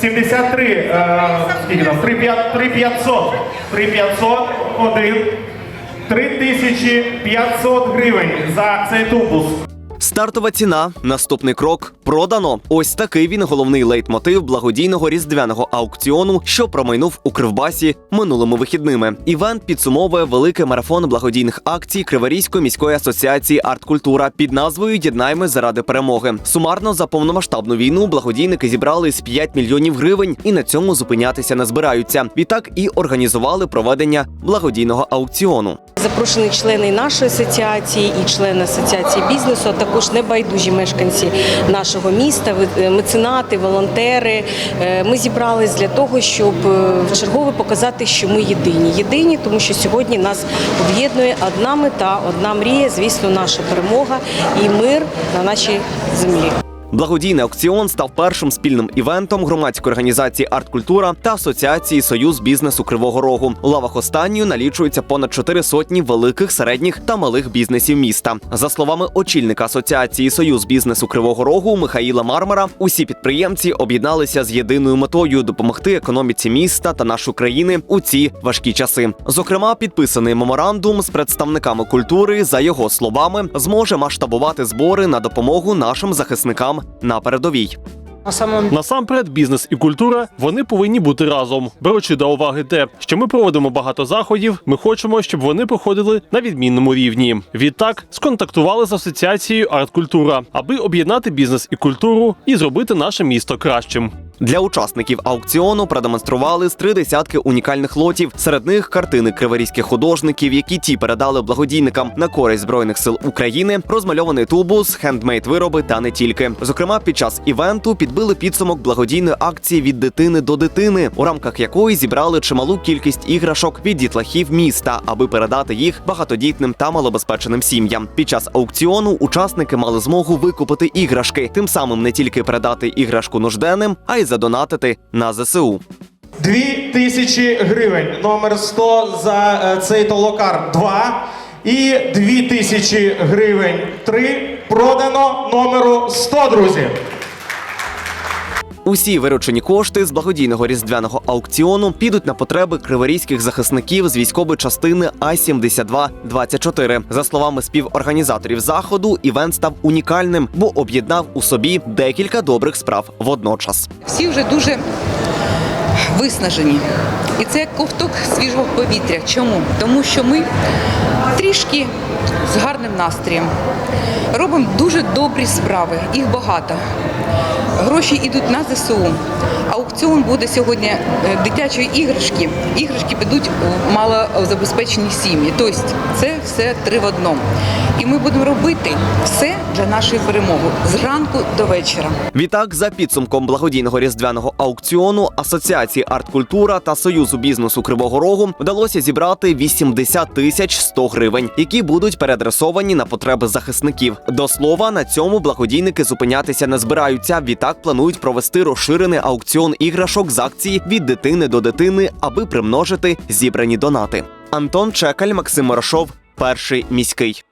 73, е, скільки там, 3500, 3500, один, 3500 гривень за цей тубус. Стартова ціна, наступний крок продано. Ось такий він головний лейтмотив благодійного різдвяного аукціону, що промайнув у Кривбасі минулими вихідними. Івент підсумовує великий марафон благодійних акцій Криворізької міської асоціації арткультура під назвою Єднайми заради перемоги. Сумарно за повномасштабну війну благодійники зібрали з 5 мільйонів гривень і на цьому зупинятися не збираються. Відтак і організували проведення благодійного аукціону. Запрошені члени нашої асоціації і члени асоціації бізнесу, а також небайдужі мешканці нашого міста, ви- меценати, волонтери. Е, Ми зібрались для того, щоб е, вчергове показати, що ми єдині. Єдині, тому що сьогодні нас об'єднує одна мета, одна мрія, звісно, наша перемога і мир на нашій землі. Благодійний аукціон став першим спільним івентом громадської організації Арткультура та Асоціації Союз бізнесу Кривого Рогу. У лавах останньої налічується понад чотири сотні великих, середніх та малих бізнесів міста. За словами очільника Асоціації Союз бізнесу Кривого Рогу Михаїла Мармара, усі підприємці об'єдналися з єдиною метою допомогти економіці міста та нашої країни у ці важкі часи. Зокрема, підписаний меморандум з представниками культури, за його словами, зможе масштабувати збори на допомогу нашим захисникам на передовій. Насамперед, бізнес і культура вони повинні бути разом. Беручи до уваги те, що ми проводимо багато заходів, ми хочемо, щоб вони проходили на відмінному рівні. Відтак сконтактували з асоціацією арткультура, аби об'єднати бізнес і культуру і зробити наше місто кращим. Для учасників аукціону продемонстрували з три десятки унікальних лотів. Серед них картини криворізьких художників, які ті передали благодійникам на користь збройних сил України, розмальований тубус, хендмейд вироби та не тільки. Зокрема, під час івенту підбили підсумок благодійної акції від дитини до дитини, у рамках якої зібрали чималу кількість іграшок від дітлахів міста, аби передати їх багатодітним та малобезпеченим сім'ям. Під час аукціону учасники мали змогу викупити іграшки, тим самим не тільки передати іграшку нужденним, а й задонатити на ЗСУ. Дві тисячі гривень. Номер 100 за е, цей толокар 2. І дві тисячі гривень 3. Продано номеру 100, друзі. Усі виручені кошти з благодійного різдвяного аукціону підуть на потреби криворізьких захисників з військової частини А 7224 За словами співорганізаторів заходу, івент став унікальним, бо об'єднав у собі декілька добрих справ водночас. всі вже дуже виснажені. І це як ковток свіжого повітря. Чому? Тому що ми трішки з гарним настроєм робимо дуже добрі справи, їх багато. Гроші йдуть на ЗСУ. Аукціон буде сьогодні е, дитячої іграшки. Іграшки підуть у малозабезпечені сім'ї. Тобто це все три в одному. І ми будемо робити все для нашої перемоги з ранку до вечора. Відтак, за підсумком благодійного різдвяного аукціону Асоціації арткультура та Союзу бізнесу Кривого Рогу вдалося зібрати 80 тисяч 100 гривень, які будуть переадресовані на потреби захисників. До слова, на цьому благодійники зупинятися не збираються. Відтак планують провести розширений аукціон іграшок з акції від дитини до дитини, аби примножити зібрані донати. Антон Чекаль, Максим Морошов, перший міський.